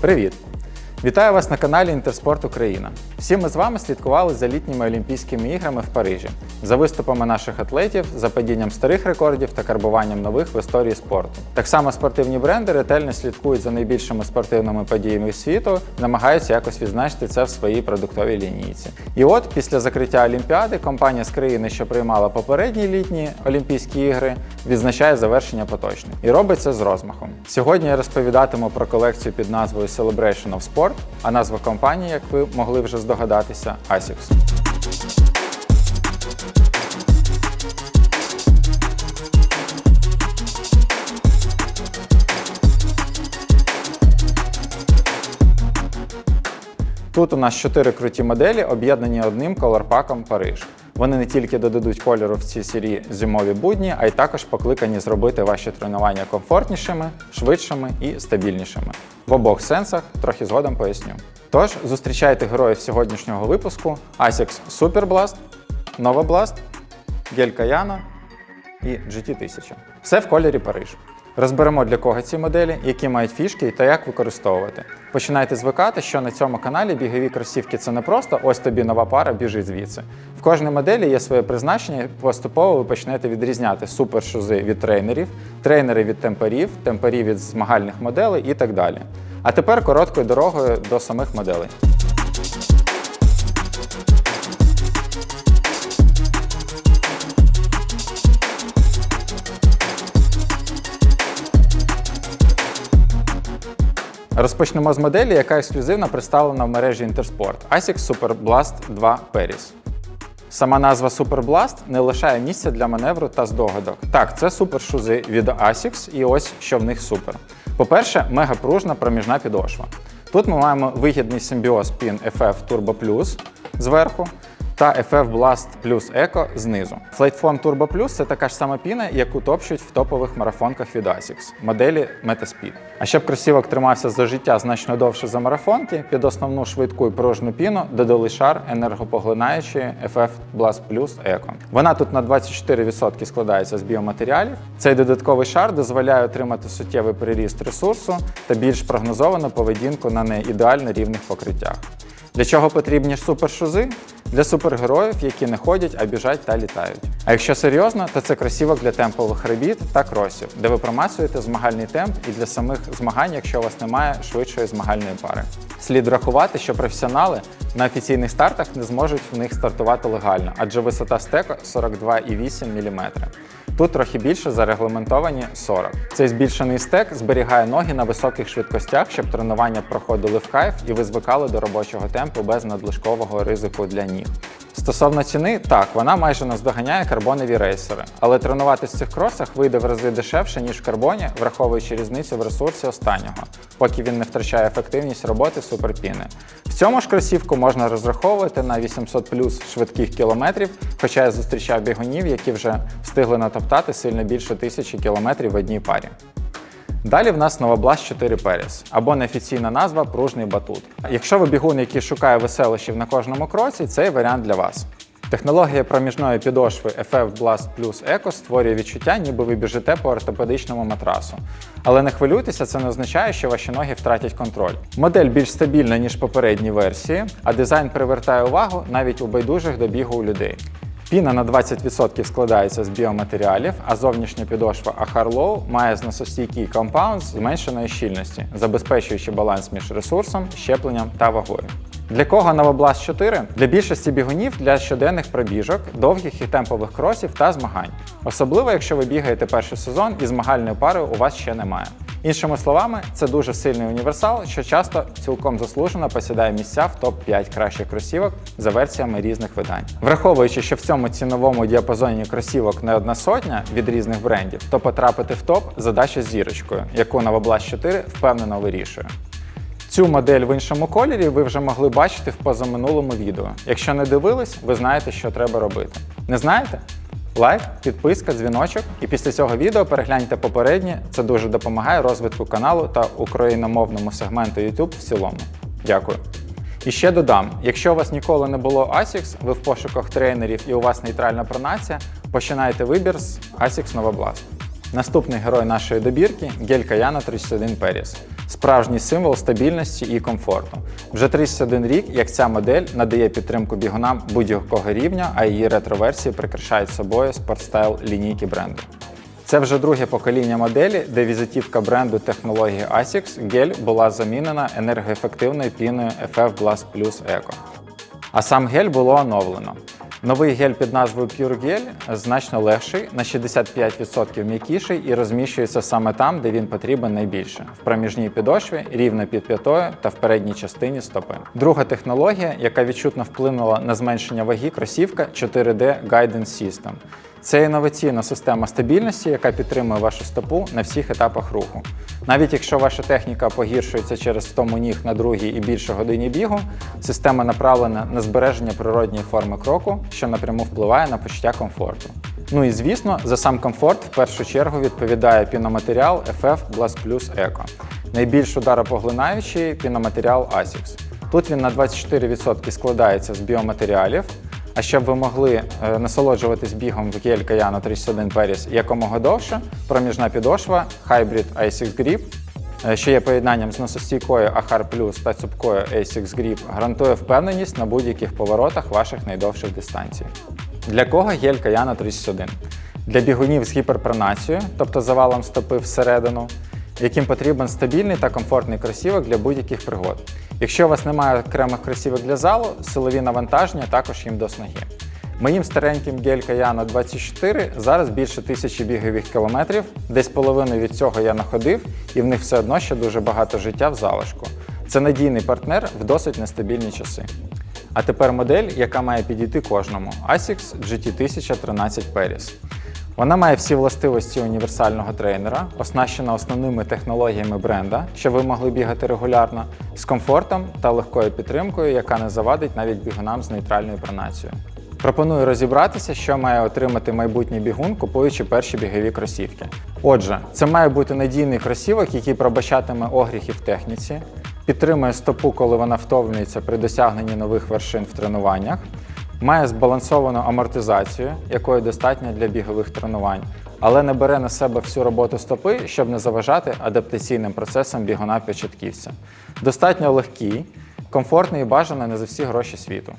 Привіт! Вітаю вас на каналі Інтерспорт Україна. Всі ми з вами слідкували за літніми Олімпійськими іграми в Парижі, за виступами наших атлетів, за падінням старих рекордів та карбуванням нових в історії спорту. Так само спортивні бренди ретельно слідкують за найбільшими спортивними подіями світу, намагаються якось відзначити це в своїй продуктовій лінійці. І от після закриття Олімпіади компанія з країни, що приймала попередні літні Олімпійські ігри, відзначає завершення поточних. І робить це з розмахом. Сьогодні я розповідатиму про колекцію під назвою Celebration of Sport, а назва компанії, як ви могли вже здогадатися, ASICS. Тут у нас чотири круті моделі, об'єднані одним колорпаком Париж. Вони не тільки додадуть кольору в цій серії зимові будні, а й також покликані зробити ваші тренування комфортнішими, швидшими і стабільнішими. В обох сенсах трохи згодом поясню. Тож зустрічайте героїв сьогоднішнього випуску ASICS Super Blast, Nova Blast, Gel Kayano і GT1000. Все в кольорі Париж. Розберемо для кого ці моделі, які мають фішки та як використовувати. Починайте звикати, що на цьому каналі бігові кросівки це не просто ось тобі нова пара, біжи звідси. В кожній моделі є своє призначення, і поступово ви почнете відрізняти супершузи від трейнерів, трейнери від темперів, темпері від змагальних моделей і так далі. А тепер короткою дорогою до самих моделей. Розпочнемо з моделі, яка ексклюзивно представлена в мережі Intersport ASICS Super Blast 2 Paris. Сама назва Super Blast не лишає місця для маневру та здогадок. Так, це супершузи від ASICS і ось що в них супер. По-перше, мегапружна проміжна підошва. Тут ми маємо вигідний симбіоз PIN FF Turbo Plus зверху та FF Blast Plus Eco знизу. Flightfoam Turbo Plus це така ж сама піна, яку топчуть в топових марафонках від ASICS, моделі Metaspeed. А щоб кросівок тримався за життя значно довше за марафонки, під основну швидку і пружну піну додали шар енергопоглинаючої FF Blast Plus Eco. Вона тут на 24% складається з біоматеріалів. Цей додатковий шар дозволяє отримати суттєвий приріст ресурсу та більш прогнозовану поведінку на неідеально рівних покриттях. Для чого потрібні супершузи? Для супергероїв, які не ходять, а біжать та літають. А якщо серйозно, то це кросівок для темпових робіт та кросів, де ви промасуєте змагальний темп і для самих змагань, якщо у вас немає швидшої змагальної пари. Слід врахувати, що професіонали на офіційних стартах не зможуть в них стартувати легально, адже висота стеку 42,8 мм. Тут трохи більше зарегламентовані 40. Цей збільшений стек зберігає ноги на високих швидкостях, щоб тренування проходили в кайф і ви звикали до робочого темпу без надлишкового ризику для ніг. Стосовно ціни, так, вона майже наздоганяє карбонові рейсери, але тренуватись в цих кросах вийде в рази дешевше, ніж в карбоні, враховуючи різницю в ресурсі останнього, поки він не втрачає ефективність роботи суперпіни. В цьому ж кросівку можна розраховувати на 800 плюс швидких кілометрів, хоча я зустрічав бігунів, які вже встигли натоптати сильно більше тисячі кілометрів в одній парі. Далі в нас Новобласт 4 Paris, або неофіційна назва пружний батут. Якщо ви бігун, який шукає веселощів на кожному кроці, цей варіант для вас. Технологія проміжної підошви FF Blast Plus Eco створює відчуття, ніби ви біжите по ортопедичному матрасу. Але не хвилюйтеся, це не означає, що ваші ноги втратять контроль. Модель більш стабільна, ніж попередні версії, а дизайн привертає увагу навіть у байдужих до бігу у людей. Піна на 20% складається з біоматеріалів, а зовнішня підошва Ахарлоу має зносостійкий компаунд з зменшеної щільності, забезпечуючи баланс між ресурсом, щепленням та вагою. Для кого Новобласт 4? Для більшості бігунів для щоденних пробіжок, довгих і темпових кросів та змагань. Особливо, якщо ви бігаєте перший сезон і змагальної пари у вас ще немає. Іншими словами, це дуже сильний універсал, що часто цілком заслужено посідає місця в топ-5 кращих кросівок за версіями різних видань. Враховуючи, що в цьому ціновому діапазоні кросівок не одна сотня від різних брендів, то потрапити в топ задача з зірочкою, яку Новобласт 4 впевнено вирішує. Цю модель в іншому кольорі ви вже могли бачити в позаминулому відео. Якщо не дивились, ви знаєте, що треба робити. Не знаєте? Лайк, підписка, дзвіночок, і після цього відео перегляньте попереднє. Це дуже допомагає розвитку каналу та україномовному сегменту YouTube в цілому. Дякую. І ще додам: якщо у вас ніколи не було ASICS, ви в пошуках тренерів і у вас нейтральна пронація, починайте вибір з ASICS Blast. Наступний герой нашої добірки Гель Каяна 31 Paris. Справжній символ стабільності і комфорту. Вже 31 рік, як ця модель надає підтримку бігунам будь-якого рівня, а її ретро-версії прикрашають собою спортстайл лінійки бренду. Це вже друге покоління моделі, де візитівка бренду технології ASICS гель була замінена енергоефективною піною FF Blast Plus Eco. А сам гель було оновлено. Новий гель під назвою Pure Gel значно легший, на 65% м'якіший і розміщується саме там, де він потрібен найбільше в проміжній підошві, рівно під п'ятою та в передній частині стопи. Друга технологія, яка відчутно вплинула на зменшення ваги, кросівка 4D Guidance System. Це інноваційна система стабільності, яка підтримує вашу стопу на всіх етапах руху. Навіть якщо ваша техніка погіршується через втому ніг на другій і більше годині бігу, система направлена на збереження природньої форми кроку, що напряму впливає на почуття комфорту. Ну і звісно, за сам комфорт в першу чергу відповідає піноматеріал FF Blast Plus Eco, найбільш ударопоглинаючий піноматеріал ASICS. Тут він на 24% складається з біоматеріалів. А щоб ви могли е, насолоджуватись бігом в гель Kayano 31 Paris якомога довше, проміжна підошва Hybrid A6 Grip, е, що є поєднанням з носостійкою Ahar Plus та цупкою A6 Grip, гарантує впевненість на будь-яких поворотах ваших найдовших дистанцій. Для кого гель Kayano 31? Для бігунів з гіперпронацією, тобто завалом стопи всередину, яким потрібен стабільний та комфортний кросівок для будь-яких пригод. Якщо у вас немає окремих кросівок для залу, силові навантаження також їм до снаги. Моїм стареньким гель Kayano 24 зараз більше тисячі бігових кілометрів, десь половину від цього я находив, і в них все одно ще дуже багато життя в залишку. Це надійний партнер в досить нестабільні часи. А тепер модель, яка має підійти кожному ASICS GT1013 Paris. Вона має всі властивості універсального тренера, оснащена основними технологіями бренда, щоб ви могли бігати регулярно, з комфортом та легкою підтримкою, яка не завадить навіть бігунам з нейтральною пронацією. Пропоную розібратися, що має отримати майбутній бігун, купуючи перші бігові кросівки. Отже, це має бути надійний кросівок, який пробачатиме огріхи в техніці, підтримує стопу, коли вона втомлюється при досягненні нових вершин в тренуваннях, має збалансовану амортизацію, якої достатньо для бігових тренувань, але не бере на себе всю роботу стопи, щоб не заважати адаптаційним процесам бігуна початківця. Достатньо легкий, комфортний і бажаний не за всі гроші світу.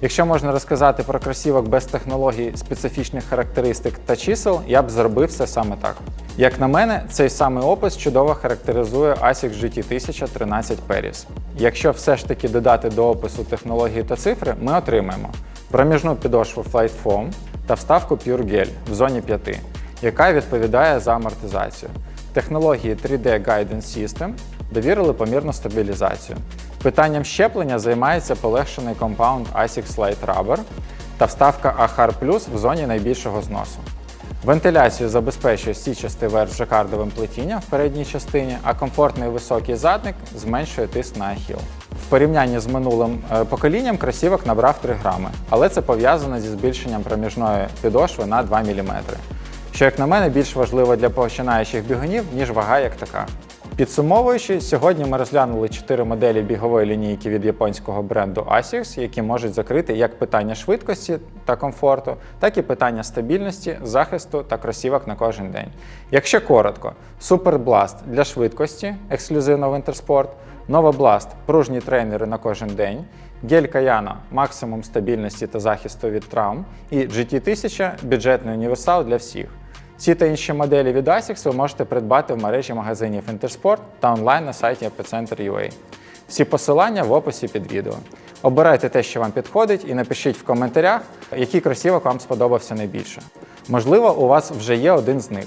Якщо можна розказати про кросівок без технологій, специфічних характеристик та чисел, я б зробив все саме так. Як на мене, цей самий опис чудово характеризує ASICS GT1013 Paris. Якщо все ж таки додати до опису технології та цифри, ми отримаємо проміжну підошву Flight Foam та вставку Pure Gel в зоні 5, яка відповідає за амортизацію. Технології 3D Guidance System довірили помірну стабілізацію. Питанням щеплення займається полегшений компаунд ASICS Light Rubber та вставка Ahar Plus в зоні найбільшого зносу. Вентиляцію забезпечує стічастий верх жакардовим плетінням в передній частині, а комфортний високий задник зменшує тиск на ахіл. В порівнянні з минулим е, поколінням кросівок набрав 3 грами, але це пов'язано зі збільшенням проміжної підошви на 2 мм, що, як на мене, більш важливо для починаючих бігунів, ніж вага як така. Підсумовуючи, сьогодні ми розглянули чотири моделі бігової лінійки від японського бренду ASICS, які можуть закрити як питання швидкості та комфорту, так і питання стабільності, захисту та кросівок на кожен день. Якщо коротко, Super для швидкості, ексклюзивно Інтерспорт, Nova Blast – пружні тренери на кожен день, Гель Kayano – максимум стабільності та захисту від травм, і GT1000 – бюджетний універсал для всіх. Ці та інші моделі від ASICS ви можете придбати в мережі магазинів Інтерспорт та онлайн на сайті Epicenter.ua. Всі посилання в описі під відео. Обирайте те, що вам підходить, і напишіть в коментарях, який кросівок вам сподобався найбільше. Можливо, у вас вже є один з них.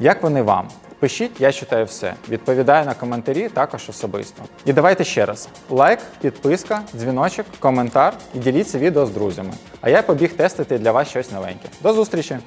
Як вони вам? Пишіть, я читаю все. Відповідаю на коментарі також особисто. І давайте ще раз: лайк, підписка, дзвіночок, коментар і діліться відео з друзями. А я побіг тестити для вас щось новеньке. До зустрічі!